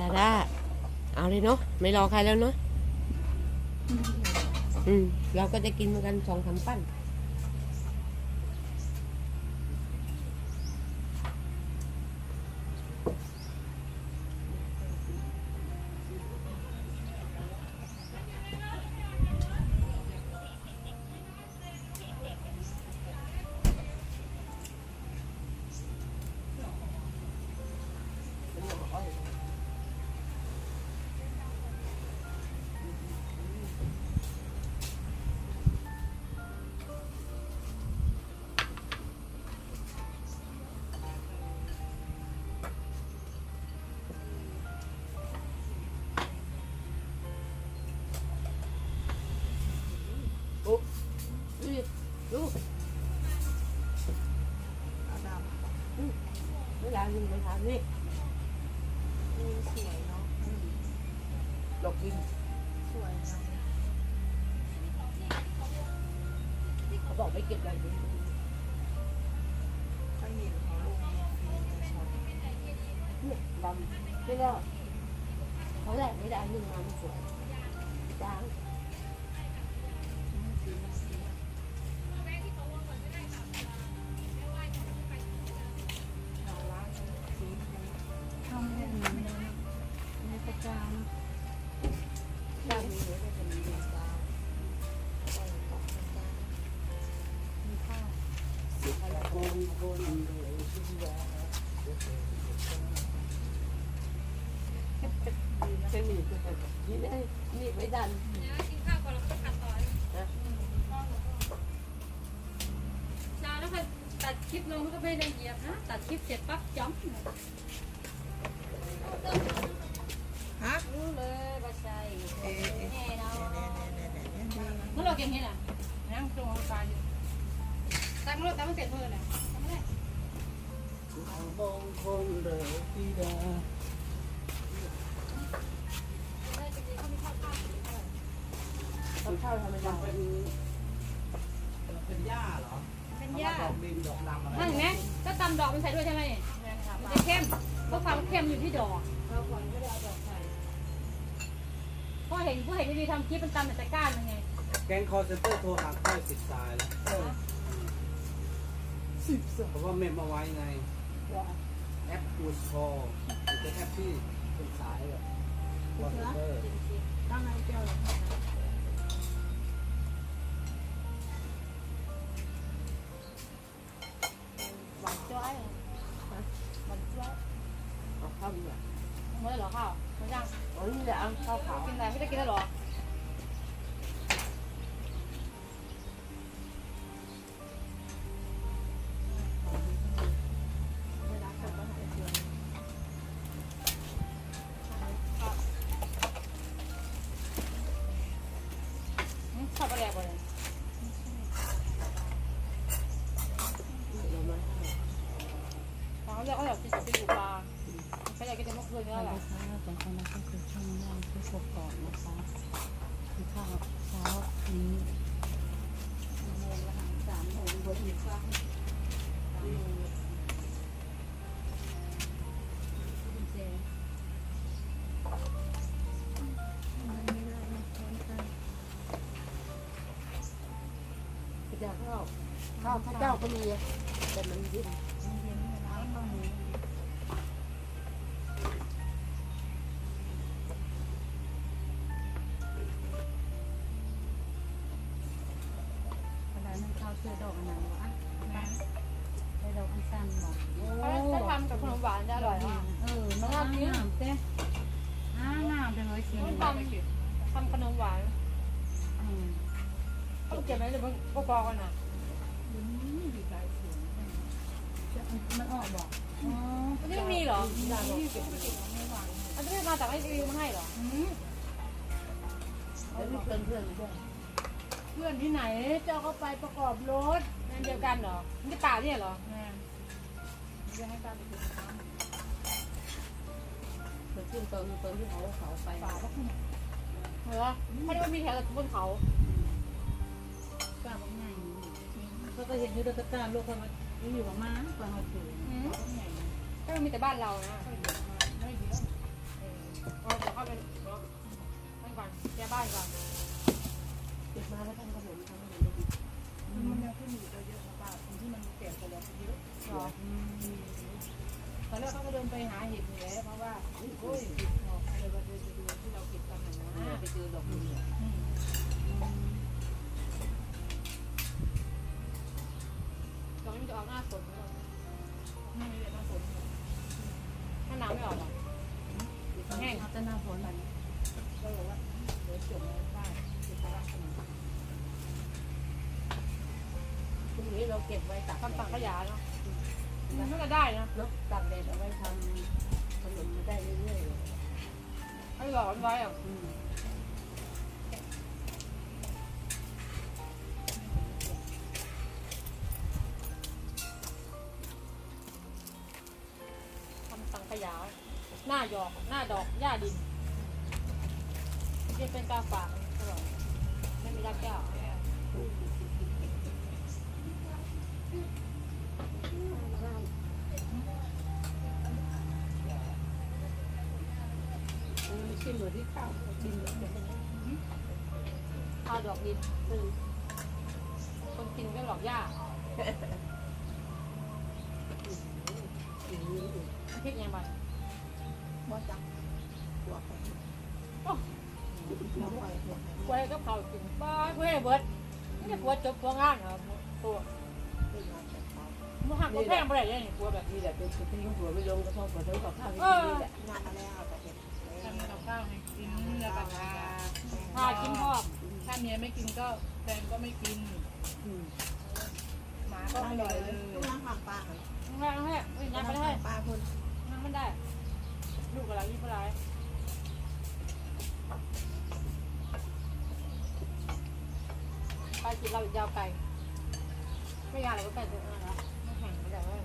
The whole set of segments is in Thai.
ดาด้าเอาเลยเนาะไม่รอใครแล้วเนาะอืมเราก็จะกินกันสองสามปั้น นี่อืมสวยเนาะดอกกินสวยนะเขาบอกไม่เก็บอะไรดิถ้าเห็นเขาลงในช็อตเนี่ยดำไม่รอดเขาแหลกไม่ได้ยิงมาไม่สวยจาง จานจางมีเนื้อได้เป็นดีจ้าปล่อยตกประจานมีข้าวคนคนเดียวฉันว่าเส้นหมี่คือแบบนี่ได้นี่ไม่ดันนานแล้วค่ะตัดคลิปลงก็ไม่ได้เหยียบนะ ตัดคลิปเสร็จปั๊บจ้อ มื่อเราเก่งเห็นอะนั่งตรงกลางอยู่ตั้งรถตั้งเสร็จเมื่อไหร่ทำไม่ได้มองคนเดียวที่ดางๆเขามีข้าวข้าวอยู่ด้วยเข้าทำไมมันเป็นเป็นหญ้าเหรอเป็นหญ้าดอกดินดอกดำอะไรนั่นเห็นไหมก็ตำดอกมันใส่ด้วยใช่ไหมเนี่ยมันจะเข้มเพราะความเข้มอยู่ที่ดอก เราก่อนก็ได้เอาดอกใส่ เพราะเห็นผู้เห็นดีๆทำคลิปมันตำแต่ตะกร้ามันไงแก๊งคอร์เซนเตอร์โทรหาค่อยสิบสายแล้วสิบสองเพราะว่าเมมเอาไว้ในแอปพูดคอมันจะแอปที่เป็นสายแบบคอร์เซนเตอร์ตั้งให้เจ้าเลย ยังเอานี่แหละเอาข้าวขาวกินอะไรไม่ได้กินแล้วหรอเวลาเกิดปัญหาเกิดชอบอะไรบ่อยเรามาเขาเรีย กเขาอยากกินจะไปอยู่ปลาเขาอยากกินแต่เมื่อคืนนี่แหละค่ะแต่คนนั้นก็คือช่องแรกที่พบก่อนนะคะคือข้าวเช้านี้โมงละสามโมงบนอีกครั้งฟ้าข้าวข้าวพระเจ้าก็มีแต่มันดิ้น ทำขนมหวานอืมต้องเก็บไว้หรือมันก็กองกันอะมันออกบอกอ๋อมันไม่มีเหรอมันจะไม่มาจากไอ้รีมาให้เหรอแล้วมีเพื่อนเพื่อนด้วยเพื่อนที่ไหนเจ้าก็ไปประกอบรถนั่นเดียวกันเหรอมันจะป่าเนี่ยเหรอแม่จะให้การไปดูเพื่อนขึ้นเติมเติมที่เขาเขาไปป่าก็ขึ้น เหรอไม่ไมีแถวบนเขากล้าเห็นยู่ด้วยกล้าลกเขามาอยู่กับมากว่าเขาถืออืมก็มีแต่บ้านเรานะไม่เยะเาเดี๋เข้าไปนั่นก่อนแกบ้านก่อนเก็บมาแล้วทำขนมทำขนมมันยังขึ้นอยู่เยอะนะป้าที่มันเปลี่ยนไปแล้วเยอะตอนแรกเขาก็เดินไปหาเห็ดอยู่แล้วเพราะว่า เจอดอกบุญเนี่ยตอนนี้มันจะออกหน้าฝนไม่มีหน้าฝนถ้าน้ำไม่ออกหรอกแห้งเขาจะหน้าฝนแบบนี้ก็เลยว่าเดี๋ยวจบแล้วป้าจะไปรับขนมพรุ่งนี้เราเก็บไว้ตากทำปังขยะเนาะมันก็จะได้นะเนาะตากแดดเอาไว้ทำขนมได้เรื่อยๆให้หลอนไว้อะำปังขยะหน้าหยอก หน้าดอก หญ้าดินเรียกเป็นกาฝากอร่อยไม่มีรากแก้วมันไม่ใช่เหมือนที่ข้าวดินเลยเป็นอนข้าวดอกดินคนกินก็หลอกยางนี้อืม พริกยังไงบอจังตัวไปโอ้น้ำไปหัวกล้วยก็เผากินบ้าเว้ยเบิดนี่จะกลัวจบตัวงานเหรอตัวเป็นงานแต่เช้ามึงหักก็แพงไปเลยเนี่ยกลัวแบบนี่แหละเป็นจุดที่หัวไม่ลงกระทบหัวทั้งกับข้าวที่นี่แหละงานมาแล้วแต่เห็นทำกับข้าวให้กินแล้วก็ทาพากินพร้อมถ้าเมียไม่กินก็แฟนก็ไม่กินอืมหมาก็อร่อยเลยต้องล้างความปลาค่ะแห้งแห้งไม่ยังไม่ได้ปลาคน ยังได้ลูกอะไรยี่ปลายไปกินเราอีกยาวไกลไม่ยาวอะไรก็ไกลตัวนั้นนะไม่แข็งไม่ได้เลย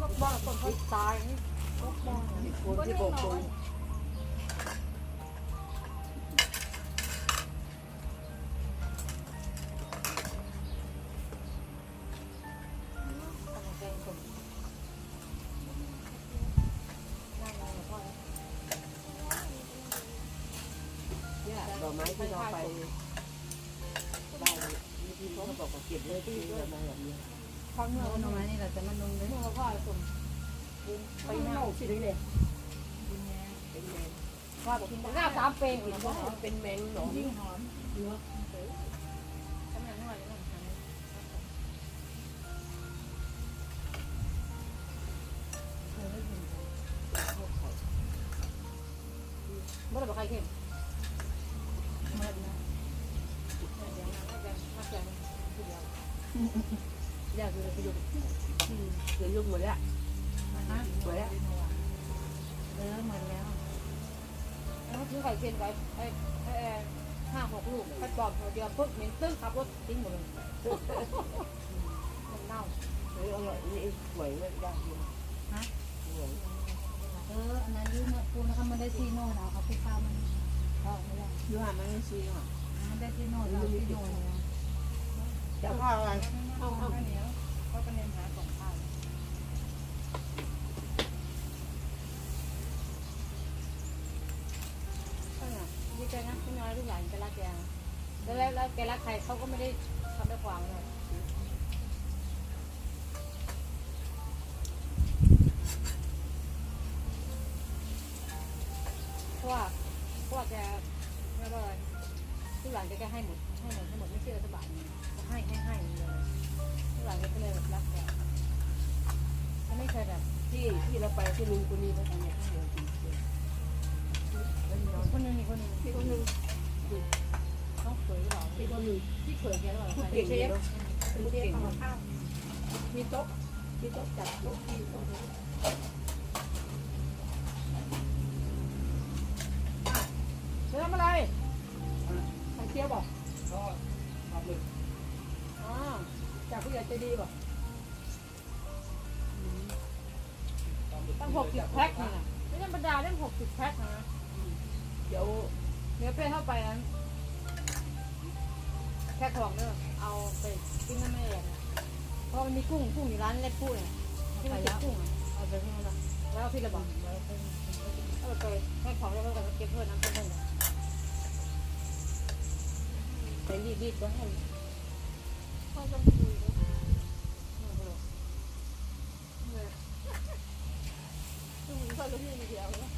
ลูกบอลคนเขาตายนี่ลูกบอลคนที่โบกตรง ไม้ที่เราไปได้มีที่เขาบอกว่าเก็บเลยที่เรามาแบบนี้เขาเมื่อเอาหน่อไม้นี่แหละจะมันลงเลยเมื่อเขาพ่อส่งไปหน้าสิเลยเนี่ยกินแม่เป็นแมงว่ากินหน้าสามเปงอีกมันแล้วเป็นแมงหนอนยิ่งหอมเนื้อท ซื้อไข่เค็มไปไอ้ไอ้ห้าหกลูกไข่ปลอมตัวเดียวปุ๊บเหม็นตึ้งขับรถทิ้งหมดเลยมันเน่าเฮ้ยอร่อยนี่สวยเลยได้เลยฮะสวยเอออันนั้นยืมปูนะคะมันได้ซีโน่นะเขาไปข้ามันเขาไม่ได้ยูหันมันไม่ซีอ่มันได้ซีโน่เราซีโน่เนี่ยจะข้าวอะไรเอาเอาข้าวเหนียวเขาวก็เน้นหาของข้าว ใช่ไหมดีใจนะพี่น้อยทุ กงแกแล้วแล้วแกรักใครเขาก็ไม่ได้ทำด้วยความเลยเพราะว่าเพราะว่าแกไม่ว่าทุกอย่างแกก็ให้หมดให้หมดให้หมดไม่เชื่อสักบาทให้ให้ให้เลยทุกอย่างแกก็เลยแบบรักแกเขาไม่เคยแบบที่ที่เราไปที่ลุงคนนี้เขาทำเนี่ยให้เรากินแล้วน้องคนหนึงอีกคนหนึงคนนึง เขยหรือเปล่าพี่คนนึงที่เผยแกหรือเปล่าใครเก่งเชเลยฟเนาะพูดเก่งทำข้าวมีโต๊ะมีโต๊ะจัดโต๊ะที่โต๊ะเธอทำอะไรใครเที่ยวบอกก็ทำเลยอ๋อจากผู้ใหญ่ใจดีบอกตั้งหกสิบแพ็คนี่นะไม่ธรรมดาเล่นหกสิบแพ็คนะเดี๋ยวเนื้อเป้เข้าไปนั้น แค่ของเนอะเอาไปกินน้ำแม่เอะเพราะมันมีกุ้งกุ้งอยู่ร้านเล็กกุ้งที่มันเก็บกุ้งอะเอาไปให้มันละแล้วพี่ระบอกเอาไปแค่ของเล็กแล้วก็เก็บเพื่อนน้ำเพื่อนเลยไปรีบรีบก็ให้พ่อต้องคุยด้วยพ่อรู้เพียงเดียวแล้ว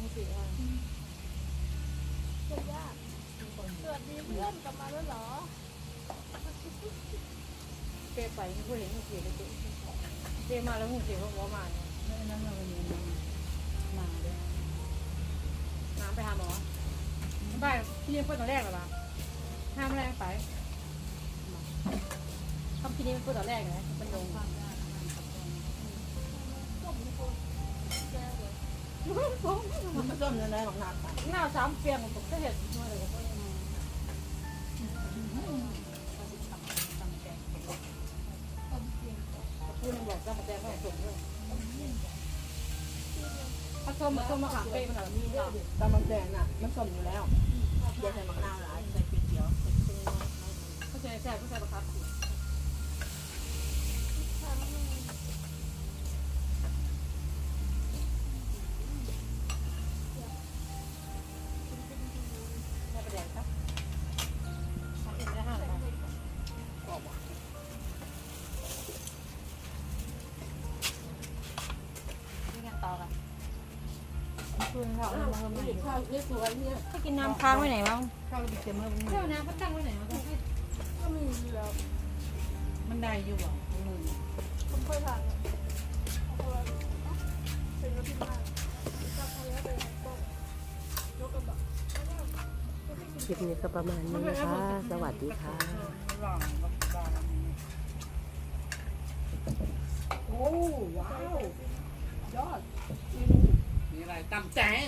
ไม่ติดอะ นกลับมาแล้วเหรอเปไปไม่พูดเห็นมึงสี่เลยเปมาแล้วมึงสี่เขาบอกมาเนี่ยนั้นเราเรียนมาด้วยน้ำไปหาหมอไปที่นี่เพื่อนตอนแรกหรอปะห้ามแรงไปทำที่นี่เป็นพ่อตอนแรกไงมันลงมยากอาหารกันส้มนี่คนแก้เลมันต้มยังไงของนาตาหน้าสามเปียงผมก็เห็นมาเลยเก็มาแจ้งให้ส่งด้วยถ้าส้มมาส้มมาขามเป้มันแบบนี้เนาะตำมันแดงน่ะ มันส้มอยู่แล้วอย่าใส่มะนาวหลายใส่เปรี้ยวใส่เขียวเข้าใจแซ่บเข้าใจประ คืนเขาอ้าวไม่ได้ข้าวเรียกสวยเนี่ยถ้ากินน้ำค้างไว้ไหนบ้างข้าวเราไปเต็มแล้วมันเที่ยวน้ำก็ตั้งไว้ไหนบ้างก็มีแล้วมันได้อยู่อะมือผมเคยทานเอาไป็นรสที่มากจับเขาแล้วไปต้มยกกระบะคลิปนี้ก็ประมาณนี้นะคะ สวัสดีค่ะหล่องกับปลาโอ้ว้าวยอด มีอะไรตำแตง